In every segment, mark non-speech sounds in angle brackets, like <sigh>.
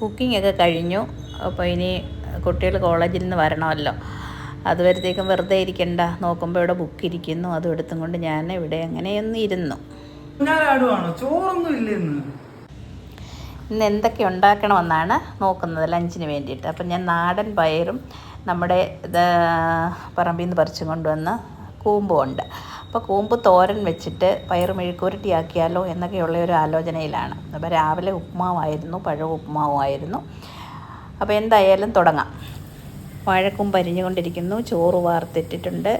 Cooking ഒക്കെ കഴിഞ്ഞു. അപ്പോൾ ഇനി കുട്ടികൾ കോളേജിൽ നിന്ന് വരണമല്ലോ. അതുവരത്തേക്കും വെറുതെ ഇരിക്കണ്ട. നോക്കുമ്പോൾ ഇവിടെ ബുക്ക് ഇരിക്കുന്നു. അതും എടുത്തും കൊണ്ട് ഞാൻ ഇവിടെ അങ്ങനെയൊന്നും ഇരുന്നു. ഇന്ന് എന്തൊക്കെ ഉണ്ടാക്കണമെന്നാണ് നോക്കുന്നത് ലഞ്ചിന് വേണ്ടിയിട്ട്. അപ്പം ഞാൻ നാടൻ പയറും നമ്മുടെ ഇത് പറമ്പിൽ നിന്ന് പറിച്ചും കൊണ്ടുവന്ന കൂമ്പും ഉണ്ട്. അപ്പോൾ കൂമ്പ് തോരൻ വെച്ചിട്ട് പയർ മെഴുക്കുരുട്ടിയാക്കിയാലോ എന്നൊക്കെയുള്ള ഒരു ആലോചനയിലാണ്. അപ്പോൾ രാവിലെ ഉപ്മാവായിരുന്നു പഴവും ഉപ്മാവുമായിരുന്നു അപ്പോൾ എന്തായാലും തുടങ്ങാം. വാഴക്കൂമ്പ് അരിഞ്ഞുകൊണ്ടിരിക്കുന്നു ചോറ് വാർത്തിട്ടിട്ടുണ്ട്.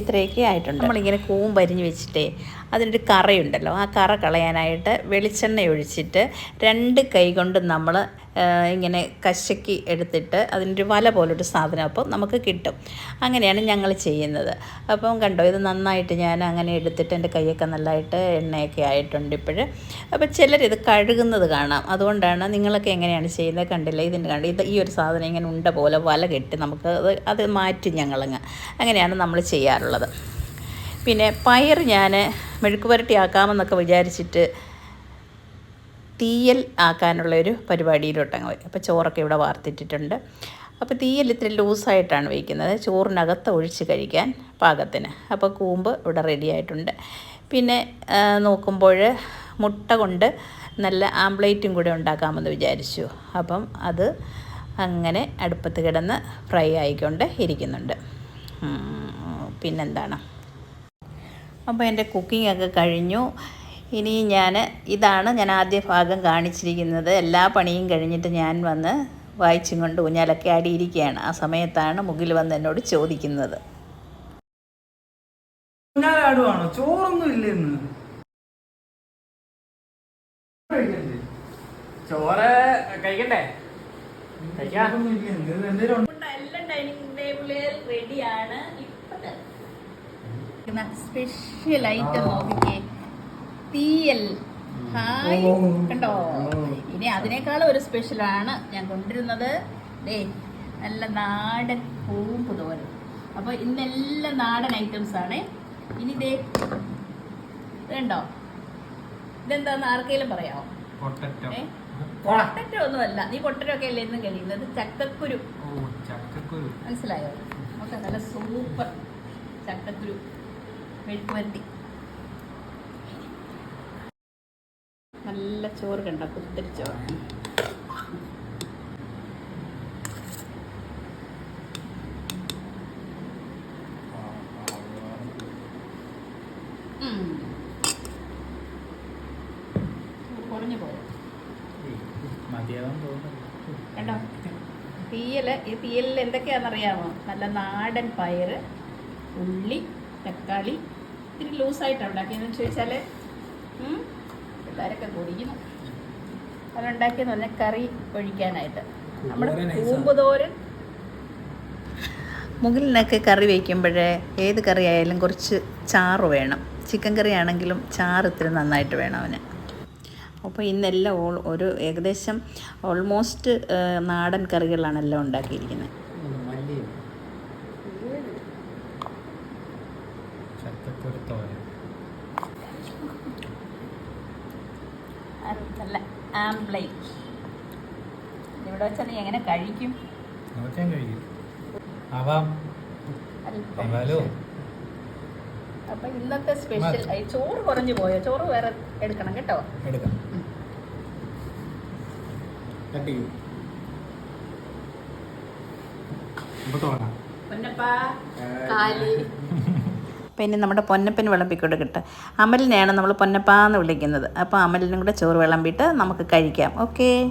ഇത്രയൊക്കെ ആയിട്ടുണ്ട്. നമ്മളിങ്ങനെ കൂമ്പ് അരിഞ്ഞ് വെച്ചിട്ടേ അതിനൊരു കറയുണ്ടല്ലോ. ആ കറ കളയാനായിട്ട് വെളിച്ചെണ്ണ ഒഴിച്ചിട്ട് രണ്ട് കൈ കൊണ്ട് നമ്മൾ ഇങ്ങനെ കശക്കി എടുത്തിട്ട് അതിനൊരു വല പോലൊരു സാധനം അപ്പോൾ നമുക്ക് കിട്ടും. അങ്ങനെയാണ് ഞങ്ങൾ ചെയ്യുന്നത്. അപ്പം കണ്ടോ ഇത് നന്നായിട്ട് ഞാൻ അങ്ങനെ എടുത്തിട്ട് എന്റെ കൈയൊക്കെ നല്ലതായിട്ട് എണ്ണയൊക്കെ ആയിട്ടുണ്ട് ഇപ്പോൾ അപ്പോൾ ചിലരിത് കഴുകുന്നത് കാണാം. അതുകൊണ്ടാണ് നിങ്ങളൊക്കെ എങ്ങനെയാണ് ചെയ്യുന്നത് കണ്ടില്ല? ഇതിന്റെ കണ്ട് ഇത് ഈ ഒരു സാധനം ഇങ്ങനെ ഉണ്ട പോലെ വല കെട്ടി നമുക്ക് അത് അത് മാറ്റി ഞങ്ങളങ്ങ്. അങ്ങനെയാണ് നമ്മൾ ചെയ്യാറുള്ളത്. പിന്നെ പയർ ഞാൻ മെഴുക്ക് പുരട്ടി ആക്കാമെന്നൊക്കെ വിചാരിച്ചിട്ട് തീയൽ ആക്കാനുള്ള ഒരു പരിപാടിയിലോട്ടങ്ങ് വരും അപ്പോൾ ചോറൊക്കെ ഇവിടെ വാർത്തിട്ടിട്ടുണ്ട്. അപ്പോൾ തീയൽ ഇത്തിരി ലൂസായിട്ടാണ് വയ്ക്കുന്നത് ചോറിനകത്ത് ഒഴിച്ച് കഴിക്കാൻ പാകത്തിന്. അപ്പോൾ കൂമ്പ് ഇവിടെ റെഡി ആയിട്ടുണ്ട്. പിന്നെ നോക്കുമ്പോൾ മുട്ട കൊണ്ട് നല്ല ആംപ്ലേറ്റും കൂടെ ഉണ്ടാക്കാമെന്ന് വിചാരിച്ചു. അപ്പം അത് അങ്ങനെ അടുപ്പത്ത് കിടന്ന് ഫ്രൈ ആയിക്കൊണ്ട് ഇരിക്കുന്നുണ്ട്. പിന്നെന്താണ്? അപ്പോൾ എന്റെ കുക്കിംഗ് ഒക്കെ കഴിഞ്ഞു. ഇനി ഞാൻ ഇതാണ് ഞാൻ ആദ്യ ഭാഗം കാണിച്ചിരിക്കുന്നത്. എല്ലാ പണിയും കഴിഞ്ഞിട്ട് ഞാൻ വന്ന് വായിച്ചും കൊണ്ട് ഊഞ്ഞാലൊക്കെ ആടിയിരിക്കുകയാണ്. ആ സമയത്താണ് മുകിൽ വന്ന് എന്നോട് ചോദിക്കുന്നത്. ചോറൊന്നും ഇല്ല ഇന്ന്? കഴിക്കണ്ടേ? ചോറ് കഴിക്കണ്ടേ? സ്പെഷ്യൽ ഐറ്റം നോക്കിക്കേ. തീയൽ. ഹായ് കണ്ടോ? ഇനി അതിനേക്കാളും ഒരു സ്പെഷ്യലാണ് ഞാൻ കൊണ്ടിരുന്നത് ദേ നല്ല നാടൻ പൂമ്പ് തോരൻ. അപ്പോൾ ഇന്നെല്ലാം നാടൻ ഐറ്റംസ് ആണ്. ഇനി ദേ ഇതുണ്ടോ? ഇതെന്താന്ന് ആർക്കെങ്കിലും പറയാമോ പൊട്ടറ്റോ. ഒന്നും അല്ല പൊട്ടറ്റോ ഒന്നുമല്ല. നീ പൊട്ടറ്റോ ഒക്കെ അല്ലേന്ന് ഇന്നും കഴിയുന്നത്? ചക്കക്കുരു. മനസ്സിലായോ? ഓക്കെ നല്ല സൂപ്പർ ചക്കക്കുരു. മെഴുക്കുവരട്ടി നല്ല ചോറ് കണ്ട? കുത്തിരി ചോറ്. കുറഞ്ഞു കണ്ടോ? ഈ തീയലിൽ എന്തൊക്കെയാണെന്നറിയാമോ? നല്ല നാടൻ പയർ ഉള്ളി തക്കാളി ഇത്തിരി ലൂസായിട്ടാണ് ഉണ്ടാക്കിയതെന്ന് ഉം, പിള്ളേരൊക്കെ കുടിക്കുന്നു. അവരുണ്ടാക്കിയെന്ന് പറഞ്ഞാൽ കറി ഒഴിക്കാനായിട്ട്. നമ്മൾ കൂമ്പ് nice തോരൻ മുകളിലൊക്കെ കറി വയ്ക്കുമ്പോഴേ ഏത് കറി ആയാലും കുറച്ച് ചാറ് വേണം. ചിക്കൻ കറി ആണെങ്കിലും ചാറ് ഇത്തിരി നന്നായിട്ട് വേണം അവന്. അപ്പോൾ ഇന്നെല്ലാം ഓൾ ഒരു ഏകദേശം ഓൾമോസ്റ്റ് നാടൻ കറികളാണ് എല്ലാം ഉണ്ടാക്കിയിരിക്കുന്നത് ചക്കക്കുരു തോരൻ. നല്ല ആംപ്ലേറ്റ് ഇവിടെ വെച്ചാൽ നീ എങ്ങനെ കഴിക്കും. ആവാലോ ഇന്നത്തെ സ്പെഷ്യൽ ചോറ് കുറഞ്ഞു പോയോ? ചോറ് വേറെ എടുക്കണം കേട്ടോ. എടുക്കാം. അപ്പൊ പൊന്നപ്പാ കാലി. <laughs> പിന്നെ നമ്മുടെ പൊന്നപ്പൻ വിളമ്പി കൊടുക്കട്ടെ അമലിനെയാണ് നമ്മൾ പൊന്നപ്പ എന്ന് വിളിക്കുന്നത്. അപ്പോൾ അമലിനും കൂടെ ചോറ് വിളമ്പിയിട്ട് നമുക്ക് കഴിക്കാം. ഓക്കേ.